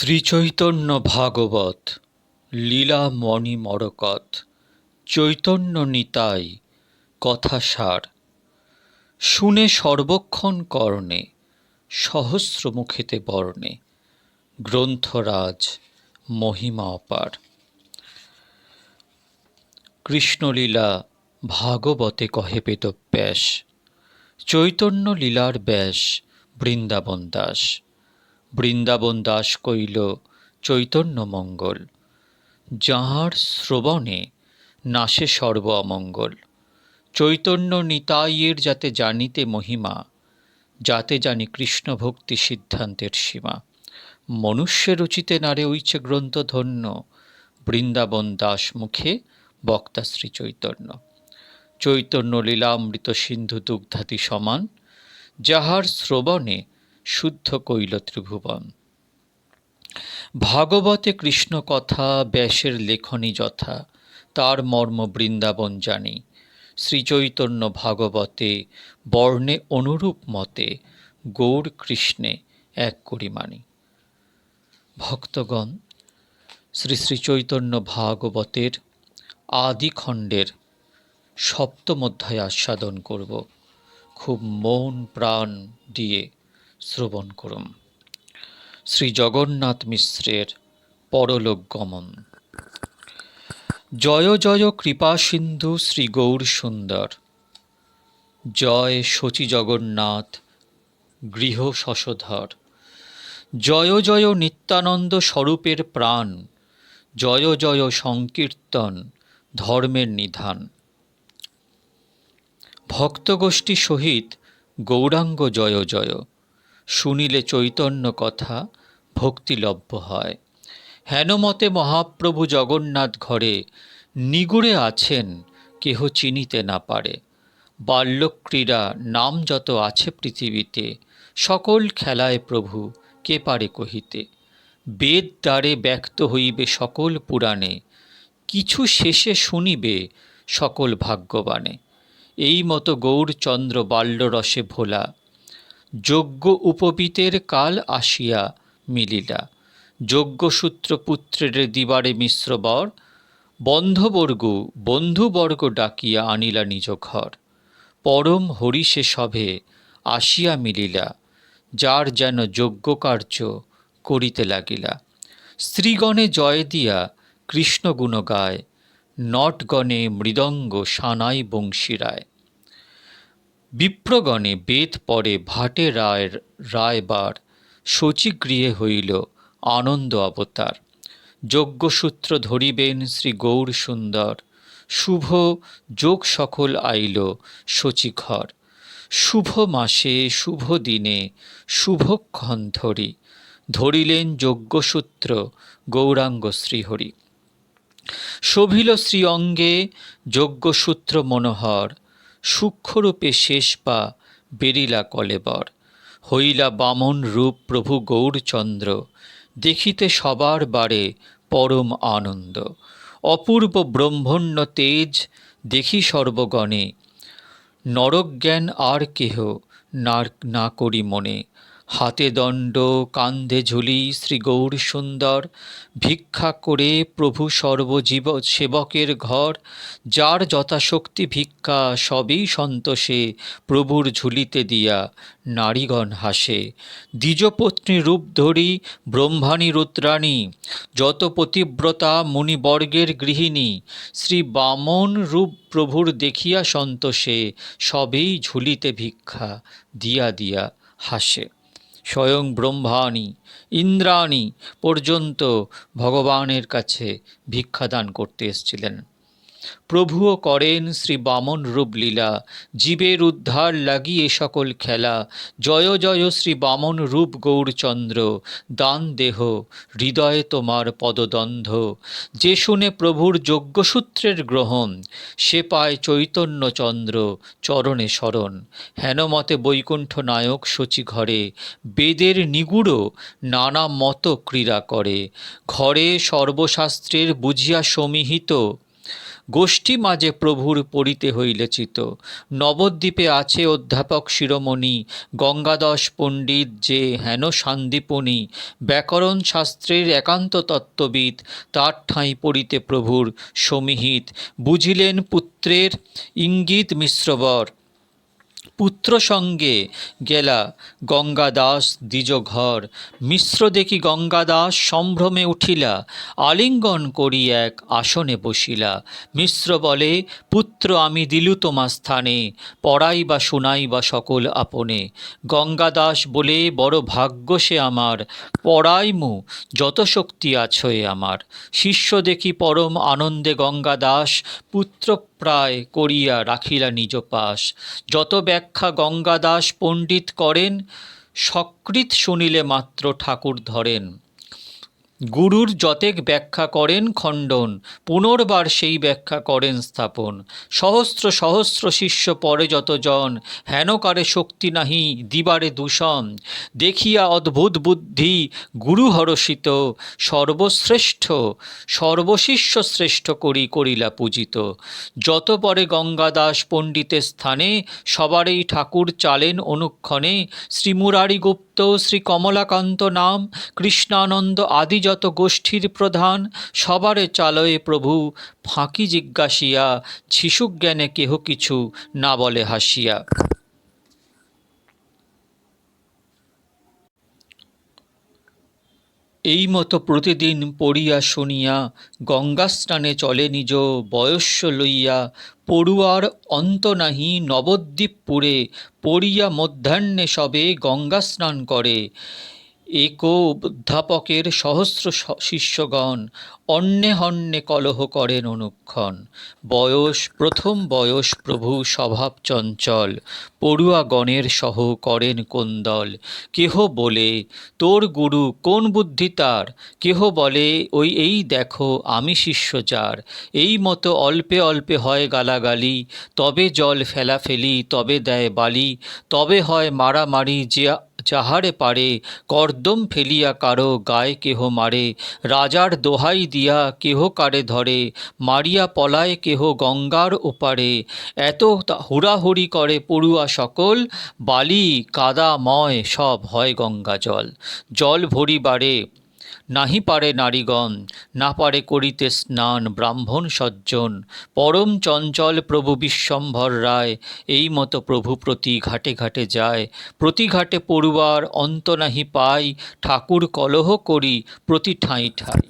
শ্রীচৈতন্য ভাগবত লীলা মণি মরকত, চৈতন্য নিতাই কথাসার শুনে সর্বক্ষণ কর্ণে সহস্র মুখেতে বর্ণে, গ্রন্থরাজ, মহিমা অপার। কৃষ্ণলীলা ভাগবতে কহে বেদব্যাস চৈতন্য লীলার ব্যাস বৃন্দাবন দাস। বৃন্দাবন দাস কইল, চৈতন্য মঙ্গল, যাহার শ্রবণে নাশে সর্ব অমঙ্গল। চৈতন্য নিতাইয়ের যাতে জানিতে মহিমা, যাতে জানি কৃষ্ণ ভক্তি সিদ্ধান্তের সীমা। মনুষ্যের রচিতে নারে উইচে গ্রন্থ ধন্য, বৃন্দাবন দাস মুখে বক্তা শ্রী চৈতন্য। চৈতন্য লীলামৃত সিন্ধু দুগ্ধাতি সমান, যাহার শ্রবণে শুদ্ধ কইল ত্রিভুবন। ভাগবতে কৃষ্ণ কথা, ব্যাসের লেখনী যথা, তার মর্ম বৃন্দাবন জানি। শ্রীচৈতন্য ভাগবতে বর্ণে অনুরূপ মতে গৌর কৃষ্ণে এক করি মানি। ভক্তগণ, শ্রী শ্রীচৈতন্য ভাগবতের আদি খণ্ডের সপ্তম অধ্যায় আস্বাদন করব। খুব মন প্রাণ দিয়ে শ্রবণ করুন শ্রী জগন্নাথ মিশ্রের পরলোক গমন জয় জয় কৃপা সিন্ধু শ্রী গৌর সুন্দর। জয় শচী জগন্নাথ গৃহ শশধর জয় জয় নিত্যানন্দ স্বরূপের প্রাণ। জয় জয় সংকীর্তন ধর্মের নিধান। ভক্তগোষ্ঠী সহিত গৌরাঙ্গ জয় জয়। শুনিলে চৈতন্য কথা, ভক্তিলভ্য হয়। হেনমতে মহাপ্রভু জগন্নাথ ঘরে, নিগুড়ে আছেন, কেহ চিনিতে না পারে। বাল্যক্রীড়া নাম যত আছে পৃথিবীতে, সকল খেলায় প্রভু কে পারে কহিতে। বেদ দ্বারে ব্যক্ত হইবে সকল পুরাণে, কিছু শেষে শুনিবে সকল ভাগ্যবানে। এই মতো গৌরচন্দ্র বাল্যরসে ভোলা যজ্ঞ উপবীতের কাল আসিয়া মিলিলা। যজ্ঞসূত্র পুত্রের দিবারে মিশ্রবর বন্ধবর্গ বন্ধুবর্গ ডাকিয়া আনিলা নিজ ঘর। পরম হরিষে সভে আসিয়া মিলিলা, যার যেন যজ্ঞ কার্য করিতে লাগিলা। স্ত্রীগণে জয় দিয়া কৃষ্ণ গুণ গায়, নটগণে মৃদঙ্গ সানাই বংশীরায় বিপ্রগণে বেদ পরে ভাটে রায়ের রায়বার, শচীগৃহে হইল আনন্দ অবতার। যজ্ঞসূত্র ধরিবেন শ্রী গৌর সুন্দর, শুভ যোগ সকল আইল শচীঘর। শুভ মাসে, শুভ দিনে শুভক্ষণ ধরি, ধরিলেন যজ্ঞসূত্র গৌরাঙ্গ শ্রীহরি। শোভিল শ্রী অঙ্গে যজ্ঞসূত্র মনোহর সূক্ষ্মরূপে শেষ পা বেরিলা কলেবর। হইলা বামন রূপ প্রভু গৌরচন্দ্র, দেখিতে সবার বারে পরম আনন্দ। অপূর্ব ব্রহ্মণ্য তেজ দেখি সর্বগণে নরজ্ঞান আর কেহ না করি মনে। হাতে দণ্ড, কান্ধে ঝুলি শ্রী গৌর সুন্দর, ভিক্ষা করে প্রভু সর্বজীব সেবকের ঘর, যার যথাশক্তি ভিক্ষা সবই সন্তোষে প্রভুর ঝুলিতে দিয়া নারীগণ হাসে। দ্বিজপত্নী রূপ ধরি ব্রহ্মাণী রুদ্রাণী, যত পতিব্রতা মুনিবর্গের গৃহিণী, শ্রী বামন রূপ প্রভুর দেখিয়া সন্তোষে সবেই ঝুলিতে ভিক্ষা দিয়া দিয়া হাসে। স্বয়ং ব্রহ্মাণী ইন্দ্রাণী পর্যন্ত ভগবানের কাছে ভিক্ষাদান করতে এসেছিলেন। প্রভুও করেন শ্রী বামন রূপ লীলা জীবের উদ্ধার লাগিয়ে সকল খেলা। জয় জয় শ্রী বামন রূপ গৌরচন্দ্র, দান দেহ, হৃদয়ে তোমার পদদন্ধ। যে শুনে প্রভুর যজ্ঞসূত্রের গ্রহণ, সে পায় চৈতন্যচন্দ্র চরণে শরণ। হেনমতে বৈকুণ্ঠ নায়ক শচী ঘরে, বেদের নিগুড় নানা মত ক্রীড়া করে। ঘরে সর্বশাস্ত্রের বুঝিয়া সমীহিত গোষ্ঠী মাঝে প্রভুর পড়িতে হইলে চিত নবদ্বীপে আছে অধ্যাপক শিরোমণি, গঙ্গাদশ পণ্ডিত যে হেন সান্দীপনী, ব্যাকরণ শাস্ত্রের একান্ত তত্ত্ববিদ, তার ঠাঁই পড়িতে প্রভুর সমীহিত। বুঝিলেন পুত্রের ইঙ্গিত মিশ্রবর। পুত্র সঙ্গে গেলা গঙ্গাদাস দ্বিজ ঘর মিশ্র দেখি গঙ্গাদাস সম্ভ্রমে উঠিলা, আলিঙ্গন করি এক আসনে বসিলা। মিশ্র বলে, পুত্র, আমি দিলু তোমা স্থানে পড়াই বা শোনাই বা সকল আপনে। গঙ্গাদাস বলে, বড় ভাগ্য সে আমার, পড়াইমু, যত শক্তি আছয়ে আমার। শিষ্য দেখি পরম আনন্দে গঙ্গাদাস পুত্র প্রায় করিয়া রাখিলা নিজ পাশ। যত ব্যাখ্যা গঙ্গাদাস পণ্ডিত করেন সকৃত শুনিলে মাত্র ঠাকুর ধরেন। গুরুর যতেক ব্যাখ্যা করেন খণ্ডন, পুনর্বার সেই ব্যাখ্যা করেন স্থাপন। সহস্র সহস্র শিষ্য পরে যতজন হেনকারে শক্তি নাহি, দিবারে দূষণ। দেখিয়া অদ্ভুত বুদ্ধি গুরু হরষিত, সর্বশ্রেষ্ঠ, সর্বশিষ্য শ্রেষ্ঠ করি করিলা পূজিত। যত পরে গঙ্গাদাস পণ্ডিতের স্থানে সবারই ঠাকুর চালেন অনুক্ষণে শ্রীমুরারি গুপ্ত শ্রী কমলাকান্ত নাম, কৃষ্ণানন্দ আদি যত গোষ্ঠীর প্রধান, সবারে চালয়ে প্রভু, ফাঁকি জিজ্ঞাসিয়া, শিশুজ্ঞানে কেহ কিছু না বলে হাসিয়া। এই মতো প্রতিদিন পড়িয়া শুনিয়া গঙ্গা স্নানে চলে নিজ বয়স্য লইয়া, পড়ুয়ার অন্ত নাহি নবদ্বীপপুরে পড়িয়া মধ্যাহ্নে সবে গঙ্গা স্নান করে। এক অধ্যাপকের সহস্র শিষ্যগণ অন্যে হন্যে কলহ করেন অনুক্ষণ। বয়স, প্রথম বয়স প্রভু স্বভাব চঞ্চল, পড়ুয়াগণের সহ করেন কোন্দল। কেহ বলে, তোর গুরু কোন বুদ্ধি তার? কেহ বলে, ওই, এই দেখো, আমি শিষ্য যার এই মতো অল্পে অল্পে হয় গালাগালি, তবে জল ফেলাফেলি তবে দেয় বালি, তবে হয় মারামারি যে যাহারে পারে, কর্দম ফেলিয়া কারও গায়ে কেহ মারে, রাজার দোহাই দিয়া কেহ কারে ধরে, মারিয়া পলায় কেহ গঙ্গার ওপারে। এত হুড়াহুড়ি করে পড়ুয়া সকল, বালি কাদাময় সব হয় গঙ্গা জল জল ভরিবারে নাহি পারে নারীগণ, না পারে করিতে স্নান ব্রাহ্মণ সজ্জন। পরম চঞ্চল প্রভু বিশ্বম্ভর রায়, এই মতো প্রভু প্রতি ঘাটে ঘাটে যায়। প্রতি ঘাটে পড়ুয়ার অন্ত নাহি পাই, ঠাকুর কলহ করি প্রতি ঠাঁই ঠাঁই।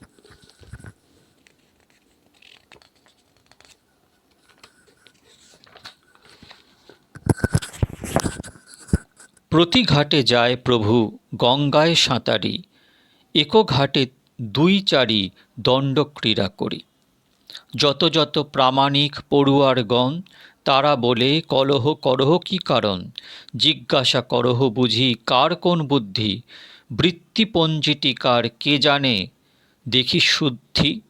প্রতি ঘাটে যায় প্রভু গঙ্গায় সাঁতারি। এক ঘাটে দুই চারি দণ্ডক্রীড়া করি। যত যত প্রামাণিক পড়ুয়ারগণ তারা বলে, কলহ, করহ, কি কারণ? জিজ্ঞাসা করহ বুঝি, কার কোন বুদ্ধি? বৃত্তিপঞ্জিটি কার কে জানে? দেখি শুদ্ধি।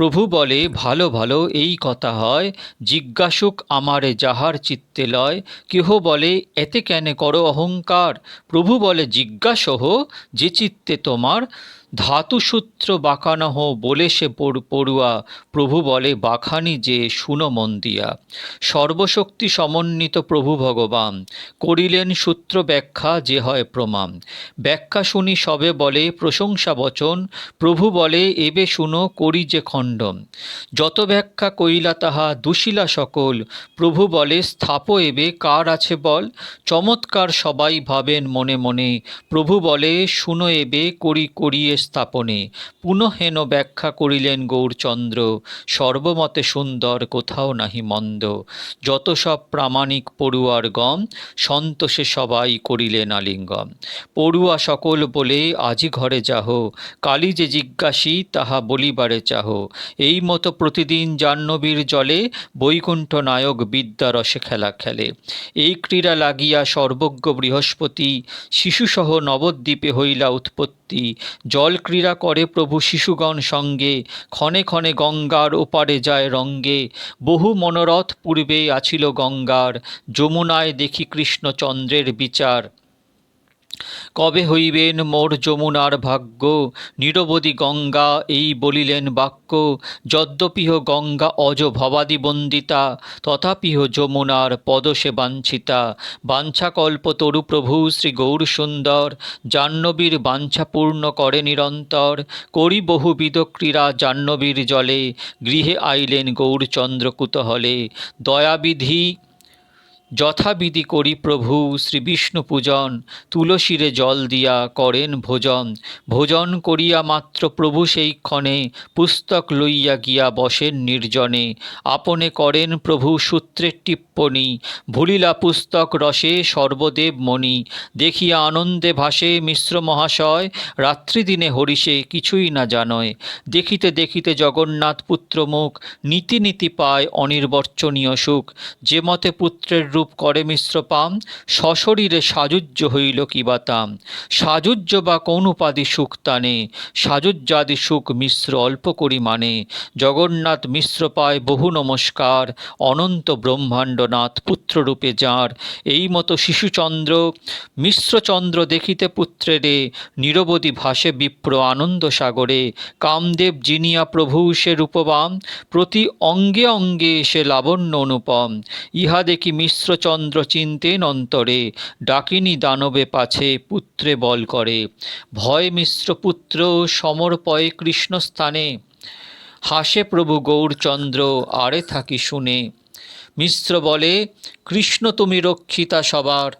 প্রভু বলে, ভালো ভালো, এই কথা হয়, জিজ্ঞাসুক আমারে যাহার চিত্তে লয়। কেহ বলে, এতে কেন করো অহংকার? প্রভু বলে, জিজ্ঞাসহ যে চিত্তে তোমার ধাতুসূত্র বাঁকানহ বলে সে পড়ুয়া, প্রভু বলে বাখানি যে শুনো মন দিয়া। সর্বশক্তি সমন্বিত প্রভু ভগবান, করিলেন সূত্র ব্যাখ্যা যে হয় প্রমাণ। ব্যাখ্যা শুনি সবে বলে, প্রশংসা বচন, প্রভু বলে, এবে শুনো করি যে খণ্ডন। যত ব্যাখ্যা কইলা তাহা দুশিলা সকল, প্রভু বলে, স্থাপ এবে, কার আছে বল? চমৎকার সবাই ভাবেন মনে মনে, প্রভু বলে, শুনো এবে, করি, করিয়ে স্থাপনে পুনঃহেন ব্যাখ্যা করিলেন গৌরচন্দ্র, সর্বমতে সুন্দর কোথাও নাহি মন্দ। যত সব প্রামাণিক পড়ুয়ার গম, সন্তোষে সবাই করিলেন আলিঙ্গম। পড়ুয়া সকল বলে, আজি ঘরে যাহ, কালী যে জিজ্ঞাসী, তাহা বলিবারে চাহ। এই মতো প্রতিদিন জাহ্নবীর জলে বৈকুণ্ঠ নায়ক বিদ্যারসে খেলা খেলে। এই ক্রীড়া লাগিয়া সর্বজ্ঞ বৃহস্পতি, শিশুসহ নবদ্বীপে হইলা উৎপত্তি জল ক্রীড়া করে প্রভু শিশুগণ সঙ্গে। ক্ষণে ক্ষণে গঙ্গার ওপারে যায় রঙ্গে। বহু মনোরথ পূর্বে আছিল গঙ্গার। যমুনায় দেখি কৃষ্ণচন্দ্রের বিচার। কবে হইবেন মোর যমুনার ভাগ্য? নিরবধি গঙ্গা এই বলিলেন বাক্য। যদ্যপিহ গঙ্গা অজ ভবাদি বন্দিতা তথাপিহ যমুনার পদসে বাঞ্ছিতা। বাঞ্ছাকল্প তরু প্রভু শ্রী গৌর সুন্দর জাহ্নবীর বাঞ্ছা পূর্ণ করে নিরন্তর। করি বহুবিধ ক্রীড়া জাহ্নবীর জলে, গৃহে আইলেন গৌরচন্দ্র কুতহলে। দয়াবিধি যথাবিধি করি প্রভু শ্রী বিষ্ণু পূজন তুলসীরে জল দিয়া করেন ভোজন। ভোজন করিয়া মাত্র প্রভু সেই ক্ষণে পুস্তক লইয়া গিয়া বসেন নির্জনে। আপনে করেন প্রভু সূত্রের টিপ্পণী ভুলিলা পুস্তক রসে সর্বদেব মণি। দেখিয়া আনন্দে ভাসে মিশ্র মহাশয়, রাত্রিদিনে হরিষে কিছুই না জানয়। দেখিতে দেখিতে জগন্নাথ পুত্র মুখ নীতি নীতি পায় অনির্বচনীয় সুখ। যে মতে পুত্রের রূপ করে মিশ্র পাম, সশরীরে সাজুজ্য হইল কি বা তাম। সাজুজ্য বা কোন উপাধি সুখ তানে, সাজুজ্যাদি সুখ মিশ্র অল্প করি মানে। জগন্নাথ মিশ্র পায় বহু নমস্কার, অনন্ত ব্রহ্মাণ্ডনাথ পুত্ররূপে যাঁর। এই মতো শিশুচন্দ্র, মিশ্রচন্দ্র দেখিতে পুত্রেরে নিরবধি ভাসে বিপ্র আনন্দ সাগরে। কামদেব জিনিয়া প্রভু সে রূপবাম প্রতি অঙ্গে অঙ্গে সে লাবণ্য অনুপম। ইহা দেখি মিশ্রচন্দ্র চিন্তেন অন্তরে, ডাকিনী দানবে পাছে পুত্রে বল করে। ভয় মিশ্র পুত্র সমর্পয়ে কৃষ্ণস্থানে। হাসে প্রভু গৌরচন্দ্র, আরে থাকি শুনে। মিশ্র বলে, কৃষ্ণ তুমি রক্ষিতা সবার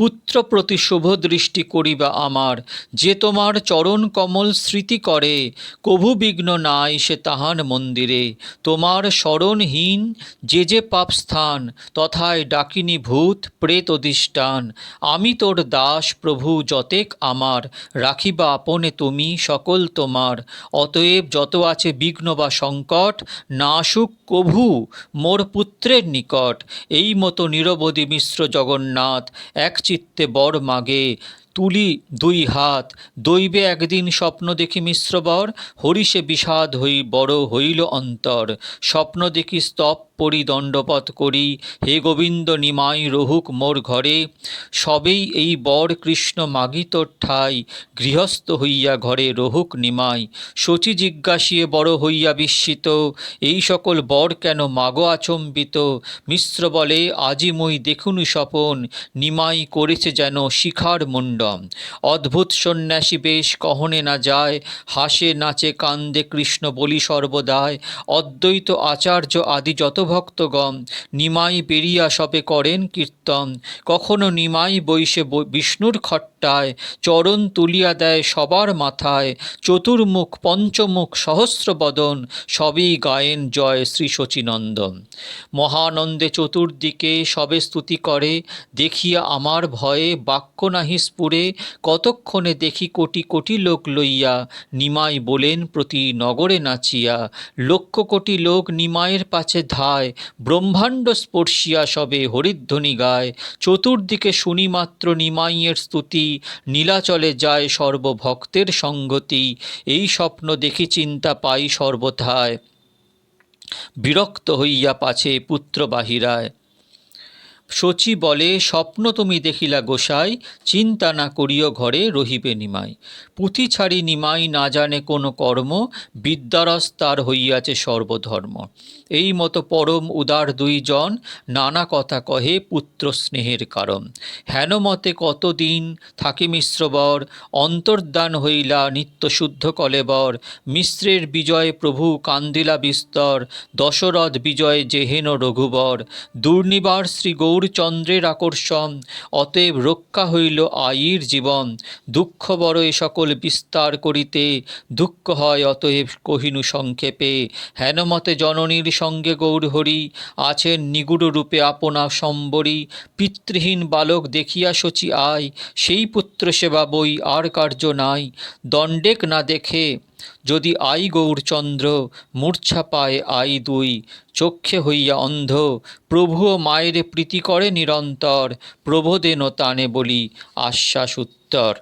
পুত্র প্রতি শুভ দৃষ্টি করিবা আমার। যে তোমার চরণ কমল স্মৃতি করে, কভু বিঘ্ন নাই সে তাহান মন্দিরে। তোমার স্মরণহীন যে যে পাপ স্থান, তথায় ডাকিনী ভূত প্রেত অধিষ্ঠান। আমি তোর দাস প্রভু যতেক আমার, রাখিবা আপনে তুমি সকল তোমার। অতএব যত আছে বিঘ্ন বা সংকট না কভু মোর পুত্রের নিকট। এই মতো নিরবধি মিশ্র জগন্নাথ, এক চিত্তে বর মাগে, তুলি দুই হাত, দৈবে একদিন স্বপ্ন দেখি মিশ্রবর, হরিষে বিষাদ হই বড় হইল অন্তর, স্বপ্ন দেখি স্তব পরি দণ্ডপথ করি। হে গোবিন্দ, নিমাই রহুক মোর ঘরে। সবেই এই বর কৃষ্ণ মাগিত ঠাই। গৃহস্থ হইয়া ঘরে রহুক নিমাই। শচী জিজ্ঞাসিয়ে, বড় হইয়া বিস্মিত, এই সকল বর কেন মাগো আচম্বিত? মিশ্র বলে, আজি মই দেখুনু স্বপন, নিমাই করেছে যেন শিখার মুন্ডম অদ্ভুত সন্ন্যাসী বেশ, কহনে না যায়। হাসে, নাচে, কান্দে কৃষ্ণ বলি সর্বদায় অদ্বৈত আচার্য আদি যত ভক্তগণ, নিমাই বেরিয়া সবে করেন কীর্তন। কখনো নিমাই বৈশে বিষ্ণুর খট্টায়, চরণ তুলিয়া দেয় সবার মাথায়। চতুর্মুখ, পঞ্চমুখ, সহস্র বদন, সবই গায়েন জয় শ্রী শচীনন্দন মহানন্দে চতুর্দিকে সবে স্তুতি করে, দেখিয়া আমার ভয়ে বাক্য নাহি স্ফুরে, কতক্ষণে দেখি কোটি কোটি লোক লইয়া, নিমাই বলেন প্রতি নগরে নাচিয়া। লক্ষ কোটি লোক নিমায়ের পাছে ধায় ব্রহ্মাণ্ড স্পর্শিয়া সবে হরিধ্বনি গায়। চতুর্দিকে শুনি মাত্র নিমাইয়ের স্তুতি, নীলাচলে যায় সর্বভক্তের সঙ্গতি। এই স্বপ্ন দেখি চিন্তা পাই সর্বথায়। বিরক্ত হইয়া পাছে পুত্র বাহিরায়। শচী বলে, স্বপ্ন তুমি দেখিলা গোসাই, চিন্তা না করিও ঘরে রহিবে নিমাই। পুঁথি ছাড়ি নিমাই না জানে কোনো কর্ম, বিদ্যারস তার হইয়াছে সর্বধর্ম। এই মতো পরম উদার দুইজন নানা কথা কহে পুত্র স্নেহের কারণ। হেন মতে কতদিন থাকে মিশ্রবর অন্তর্দান হইলা নিত্য শুদ্ধ কলেবর মিশ্রের বিজয় প্রভু কান্দিলা বিস্তর, দশরথ বিজয় যেহেন রঘুবর। দুর্নিবার শ্রী গৌরচন্দ্রের আকর্ষণ, অতএব রক্ষা হইল আয়ীর জীবন। দুঃখ বড় এ সকল বিস্তার করিতে, দুঃখ হয় অতএব কহিনু সংক্ষেপে। হেনমতে জননীর সঙ্গে গৌরহরি আছেন নিগুড় রূপে আপনা সম্বরী। পিতৃহীন বালক দেখিয়া শচী আয়, সেই পুত্র সেবা বই আর কার্য নাই। দণ্ডেক না দেখে যদি আই গৌরচন্দ্র মূর্ছা পায় আই দুই। চক্ষে হইয়া অন্ধ প্রভু মায়ের প্রীতি করে নিরন্তর প্রবোদেন তানে বলি আশ্বাস উত্তর।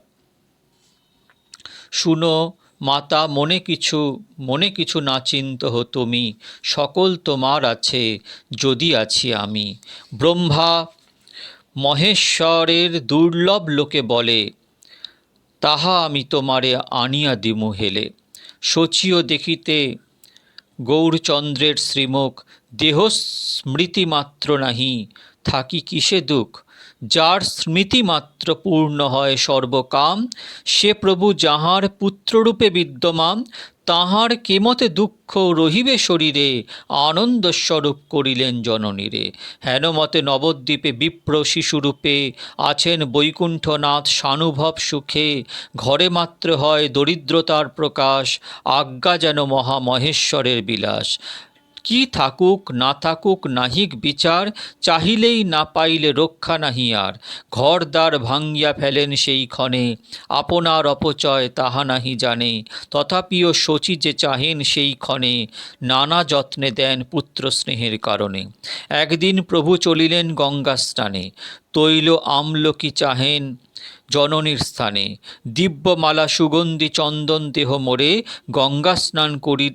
শুনো মাতা, মনে কিছু মনে কিছু না চিন্ত হো তুমি, সকল তোমার আছে, যদি আছি আমি। ব্রহ্মা মহেশ্বরের দুর্লভ লোকে বলে, তাহা আমি তোমারে আনিয়া দিমু হেলে। শচীয় দেখিতে গৌরচন্দ্রের শ্রীমুখ দেহ স্মৃতিমাত্র নাহি, থাকি কিসে দুঃখ? যার স্মৃতিমাত্র পূর্ণ হয় সর্বকাম, সে প্রভু যাহার পুত্ররূপে বিদ্যমান, তাহার কেমতে দুঃখ রহিবে শরীরে আনন্দস্বরূপ করিলেন জননীরে। হেনমতে নবদ্বীপে বিপ্র শিশুরূপে আছেন বৈকুণ্ঠনাথ সানুভব সুখে, ঘরে মাত্র হয় দরিদ্রতার প্রকাশ, আজ্ঞা যেন মহামহেশ্বরের বিলাস। কি থাকুক, না থাকুক, নাহিক বিচার, চাহিলেই না পাইলে রক্ষা নাহি আর। ঘর দ্বার ভাঙ্গিয়া ফেলেন সেই ক্ষণে, আপনার অপচয় তাহা নাহি জানে। তথাপিও শচী যে চাহেন সেই ক্ষণে, নানা যত্নে দেন পুত্র স্নেহের কারণে। একদিন প্রভু চলিলেন গঙ্গা স্নানে তৈল আমলকি চাহেন জননীর স্থানে। দিব্যমালা সুগন্ধি চন্দন দেহ মোড়ে গঙ্গা স্নান করি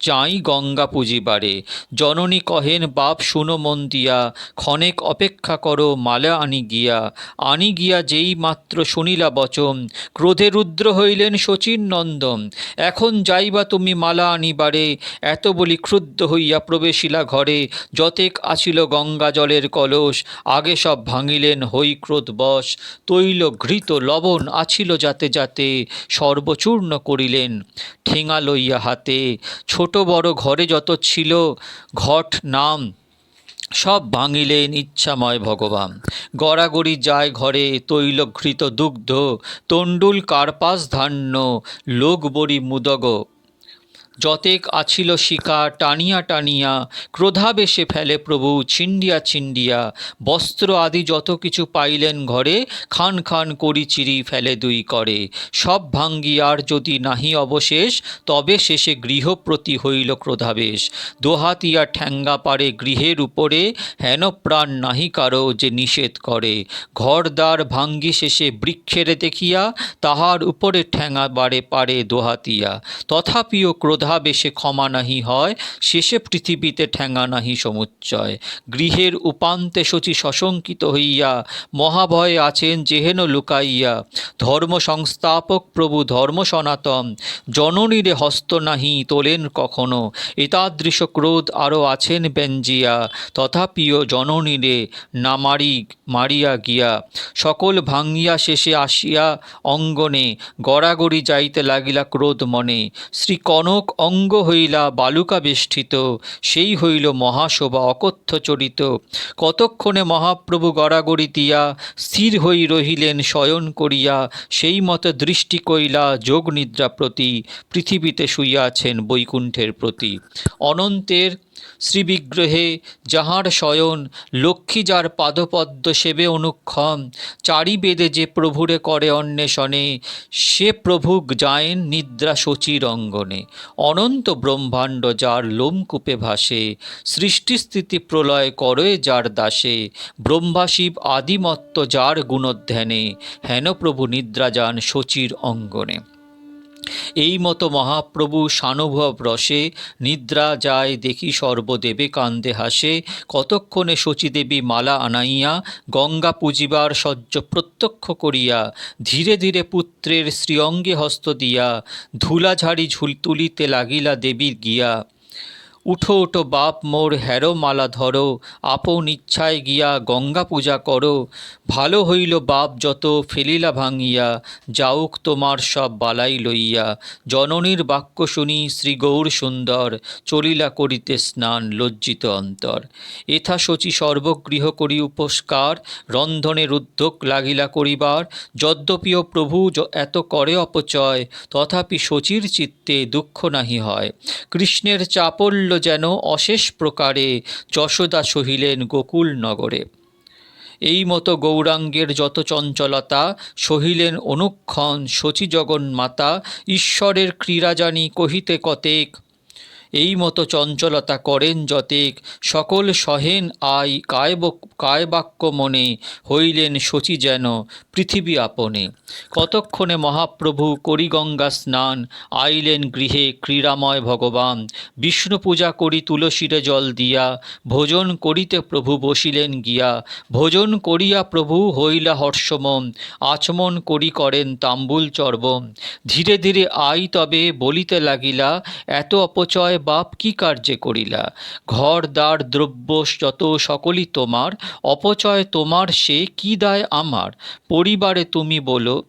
চাই গঙ্গা পুজিবারে জননী কহেন, বাপ, শুনো মন দিয়া। ক্ষণেক অপেক্ষা করো, মালা আনি গিয়া। আনি গিয়া যেই মাত্র শুনিলা বচন। ক্রোধে রুদ্র হইলেন শচীন নন্দন। এখন যাইবা তুমি মালা আনিবারে এত বলি ক্রুদ্ধ হইয়া প্রবেশিলা ঘরে। যতেক আছিল গঙ্গা জলের কলস, আগে সব ভাঙিলেন হই ক্রোধ বশ। তৈল ঘৃত লবণ আছিল যাতে যাতে সর্বচূর্ণ করিলেন। ঠেঙা লইয়া হাতে। ছোট বড় ঘরে যত ছিল ঘট নাম, সব ভাঙিলেন ইচ্ছাময় ভগবান। গড়াগড়ি যায় ঘরে, তৈলঘৃত দুগ্ধ, তণ্ডুল, কার্পাস ধান্য, লোকবরী মুদগ যতেক আছিল শিকা টানিয়া টানিয়া, ক্রোধাবেশে ফেলে প্রভু ছিন্ডিয়া ছিন্ডিয়া বস্ত্র আদি যত কিছু পাইলেন ঘরে, খান খান করি চিরি ফেলে দুই করে। সব ভাঙ্গিয়ার যদি নাহি অবশেষ, তবে শেষে গৃহপ্রতি হইল ক্রোধাবেশ। দোহাতিয়া ঠ্যাঙ্গা পারে গৃহের উপরে, হেন প্রাণ নাহি কারও যে নিষেধ করে। ঘরদ্বার ভাঙ্গি শেষে বৃক্ষের দেখিয়া, তাহার উপরে ঠ্যাঙা বাড়ে পারে দোহাতিয়া। তথাপিও ক্রোধাবেশে ক্ষমা নাহি হয়, শেষে পৃথিবীতে ঠ্যাঙা নাহি সমুচ্চয়। গৃহের উপান্তে শচী সশঙ্কিত হইয়া, মহাভয়ে আছেন যেহেন লুকাইয়া। ধর্ম সংস্থাপক প্রভু ধর্ম সনাতন, জননীরে হস্ত নাহি তোলেন কখনো। এতাদৃশ ক্রোধ আরও আছেন ব্যঞ্জিয়া, তথাপিও জননীরে না মারি মারিয়া গিয়া, সকল ভাঙ্গিয়া শেষে আসিয়া অঙ্গনে গড়াগড়ি যাইতে লাগিলা ক্রোধ মনে। শ্রী কনক অঙ্গ হইলা বালুকা বেষ্টিত সেই হইল মহাশোভা অকথ্য চরিত কতক্ষণে মহাপ্রভু গড়াগড়ি দিয়া স্থির হই রহিলেন শয়ন করিয়া, সেই মতো দৃষ্টি কইলা যোগ নিদ্রা প্রতি পৃথিবীতে শুইয়াছেন বৈকুণ্ঠের প্রতি। অনন্তের শ্রীবিগ্রহে যাহার শয়ন লক্ষ্মী যার পাদপদ্ম সেবে অনুক্ষম চারি বেদে যে প্রভুরে করে অন্বেষণে, সে প্রভু যায়েন নিদ্রা শচীর অঙ্গনে। অনন্ত ব্রহ্মাণ্ড যার লোমকূপে ভাসে, সৃষ্টিস্থিতি প্রলয় করে যার দাসে, ব্রহ্মাশিব আদিমত্ত যার গুণধ্যানে, হেন প্রভু নিদ্রা যান শচীর অঙ্গনে। এই মতো মহাপ্রভু সানুভব রসে নিদ্রা যায় দেখি সর্বদেবে কান্দে হাসে। কতক্ষণে শচীদেবী মালা আনাইয়া, গঙ্গা পুজিবার সহ্য প্রত্যক্ষ করিয়া, ধীরে ধীরে পুত্রের শ্রীঅঙ্গে হস্ত দিয়া, ধুলাঝাড়ি ঝুল তুলিতে লাগিলা দেবীর গিয়া। উঠো উঠো বাপ মোর হ্যারো মালা ধরো, আপন ইচ্ছায় গিয়া গঙ্গা পূজা করো। ভালো হইল বাপ যত ফেলিলা ভাঙিয়া, যাউক তোমার সব বালাই লইয়া। জননীর বাক্য শুনি শ্রী গৌর সুন্দর, চলিলা করিতে স্নান লজ্জিত অন্তর। এথা শচী সর্বগৃহ করি উপস্কার রন্ধনের উদ্যোগ লাগিলা করিবার। যদ্যপিও প্রভু এত করে অপচয়, তথাপি শচীর চিত্তে দুঃখ নাহি হয়। কৃষ্ণের চাপল্য যেন অশেষ প্রকারে যশোদা সহিলেন গোকুল নগরে। এই মতো গৌরাঙ্গের যত চঞ্চলতা, সহিলেন অনুক্ষণ শচী জগন্মাতা ঈশ্বরের ক্রীড়া জানি কহিতে কতেক এই মতো চঞ্চলতা করেন যতেক সকল সহেন আই কায়ব- কায়বাক্য মনে হইলেন শচী যেন পৃথিবী আপনে। কতক্ষণে মহাপ্রভু করিগঙ্গা স্নান আইলেন গৃহে ক্রীড়াময় ভগবান, বিষ্ণু পূজা করি তুলসীরে জল দিয়া, ভোজন করিতে প্রভু বসিলেন গিয়া, ভোজন করিয়া প্রভু হইলা হর্ষমম আচমন করি করেন তাম্বুল চর্বম ধীরে ধীরে আই তবে বলিতে লাগিলা, এত অপচয় বাপ কি কার্যে করিলা? ঘর, দ্বার, দ্রব্য যত সকলই তোমার, অপচয় তোমার সে কি দায় আমার? পরিবারে তুমি বলো,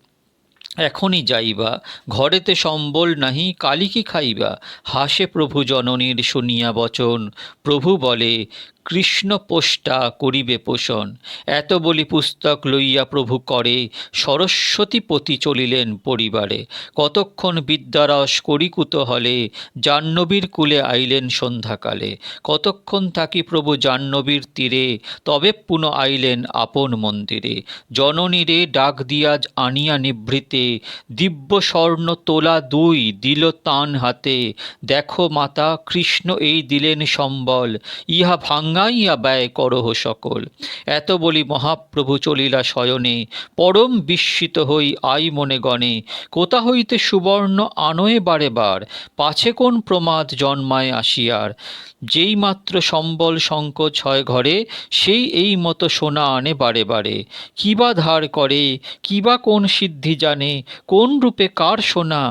এখনই যাইবা। ঘরেতে সম্বল নাহি, কালি কি খাইবা? হাসে প্রভু জননীর শুনিয়া বচন। প্রভু বলে কৃষ্ণ পোষ্টা করিবে পোষণ। এত বলি পুস্তক লইয়া প্রভু করে, সরস্বতী পতি চলিলেন পরিবারে। কতক্ষণ বিদ্যারস করি কুতূহলে জাহ্নবীর কুলে আইলেন সন্ধ্যাকালে। কতক্ষণ থাকি প্রভু জাহ্নবীর তীরে, তবে পুনঃ আইলেন আপন মন্দিরে। জননীরে ডাক দিয়া আনিয়া নিভৃতে, দিব্য স্বর্ণ তোলা দুই দিল তান হাতে। দেখো মাতা, কৃষ্ণ এই দিলেন সম্বল। ইহা ভাঙ্গাইয়া ব্যয় করহ সকল। এত বলি মহাপ্রভু চলিলা শয়নে, পরম বিস্মিত হই আই মনে গণে কোথা হইতে সুবর্ণ আনয়ে বারে বার পাছে কোন প্রমাদ জন্মায় আসিয়ার? যেই মাত্র সম্বল সংকোচ হয় ঘরে, সেই এই মতো সোনা আনে বারে বারে কিবা ধার করে কিবা কোন সিদ্ধি জানে, কোন রূপে কার সোনা,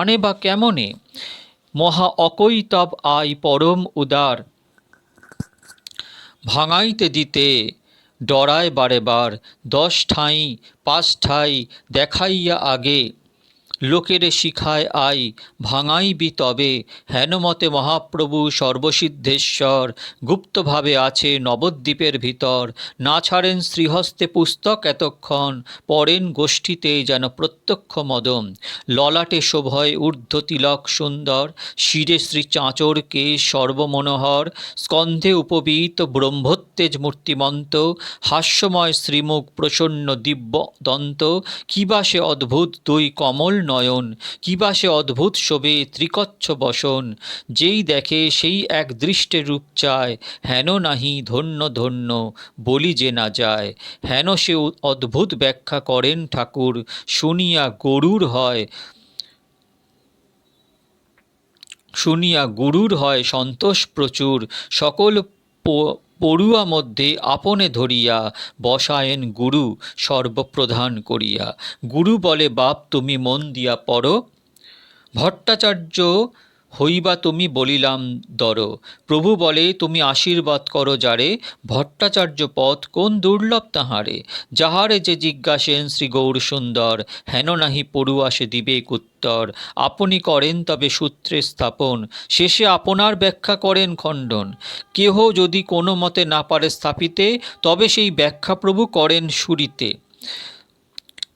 আনে বা কেমনে? মহা অকৈতব আই পরম উদার। ভাঙাইতে দিতে ডরায় বারেবার দশ ঠাঁই পাঁচ ঠাঁই দেখাইয়া আগে। লোকেরে শিখায় আই, ভাঙাইবি তবে। হেনমতে মহাপ্রভু সর্বসিদ্ধেশ্বর, গুপ্তভাবে আছে নবদ্বীপের ভিতর। না ছাড়েন শ্রীহস্তে পুস্তক এতক্ষণ, পড়েন গোষ্ঠীতে যেন প্রত্যক্ষ মদম ললাটে শোভয় ঊর্ধ্ব তিলক সুন্দর, শিরে শ্রী চাঁচর কেশ সর্বমনোহর। স্কন্ধে উপবীত ব্রহ্মোত্তেজ মূর্তিমন্ত, হাস্যময় শ্রীমুখ প্রসন্ন দিব্য দন্ত কিবা সে অদ্ভুত দুই কমল নয়ন কিবা সে অদ্ভুত শোভে ত্রিকচ্ছ বসন। যেই দেখে সেই এক দৃষ্টে রূপ চায়, হেন নাহি ধন্য ধন্য বলি যে না যায়। হেন সে অদ্ভুত ব্যাখ্যা করেন ঠাকুর, শুনিয়া গরুর হয়, শুনিয়া গুরুর হয় সন্তোষ প্রচুর। সকল পড়ুয়া মধ্যে আপনে ধরিয়া বসায়েন গুরু সর্বপ্রধান করিয়া। গুরু বলে, বাপ, তুমি মন দিয়া পড়। ভট্টাচার্য হইবা তুমি বলিলাম, দর, প্রভু বলে তুমি আশীর্বাদ করো যারে, ভট্টাচার্য পথ কোন দুর্লভ তাহারে, যাহারে যে জিজ্ঞাসেন শ্রী গৌর সুন্দর, হেন নাহি পড়ুয়া সে দিবেক উত্তর, আপনি করেন তবে সূত্রে স্থাপন, শেষে আপনার ব্যাখ্যা করেন খণ্ডন, কেহ যদি কোনো মতে না পারে স্থাপিতে, তবে সেই ব্যাখ্যা প্রভু করেন সুরিতে।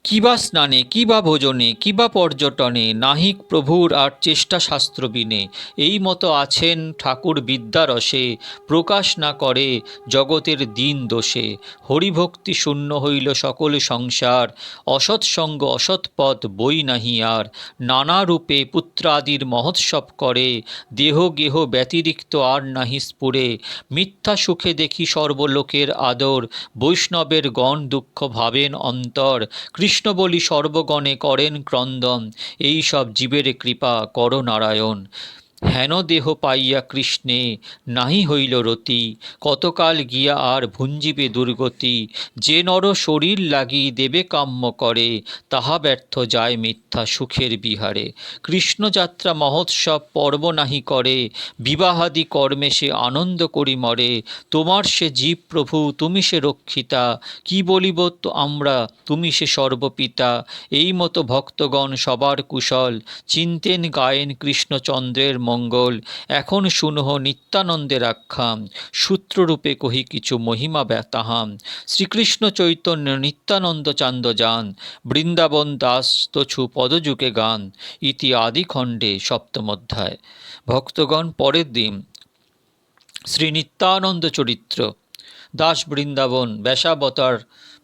কিবা স্নানে, কিবা ভোজনে, কিবা পর্যটনে, নাহিক প্রভুর আর চেষ্টা শাস্ত্র বিনে এই মতো আছেন ঠাকুর বিদ্যারসে, প্রকাশ না করে জগতের দিন দোষে। হরিভক্তি শূন্য হইল সকল সংসার অসৎসঙ্গ অসৎপথ বই নাহি আর। নানা রূপে পুত্রাদির মহোৎসব করে, দেহ গেহ ব্যতিরিক্ত আর নাহি স্ফুরে। মিথ্যা সুখে দেখি সর্বলোকের আদর, বৈষ্ণবের গণ দুঃখ ভাবেন অন্তর। বলি সর্বগণে করেন ক্রন্দন। এই সব জীবের কৃপা কর নারায়ণ। হেন দেহ পাইয়া কৃষ্ণে, নাহি হইল রতি, কতকাল গিয়া আর ভুঞ্জিবে দুর্গতি, যে নর শরীর লাগি দেবে কাম্য করে, তাহা ব্যর্থ যায় মিথ্যা সুখের বিহারে। কৃষ্ণযাত্রা মহোৎসব পর্ব নাহি করে, বিবাহাদি কর্মে সে আনন্দ করি মরে, তোমার সে জীব প্রভু, তুমি সে রক্ষিতা, কি বলিব তো আমরা, তুমি সে সর্বপিতা। এই মতো ভক্তগণ সবার কুশল, চিন্তেন গায়েন কৃষ্ণচন্দ্রের মঙ্গল, এখন শুনহ নিত্যানন্দের আখ্যান সূত্ররূপে কহি কিছু মহিমা ব্যতাহাম শ্রীকৃষ্ণ চৈতন্য নিত্যানন্দ চান্দ যান। বৃন্দাবন দাস তছু পদযুগে গান। ইতি আদি খণ্ডে সপ্তম অধ্যায়। ভক্তগণ, পরের দিন। শ্রী নিত্যানন্দ চরিত্র। দাস বৃন্দাবন, ব্যাসাবতার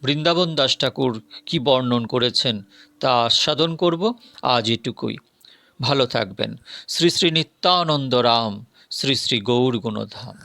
বৃন্দাবন দাস ঠাকুর কি বর্ণন করেছেন তা আস্বাদন করব আজ এটুকুই। ভালো থাকবেন। শ্রী শ্রী নিত্যানন্দ রাম শ্রী শ্রী গৌর গুণধাম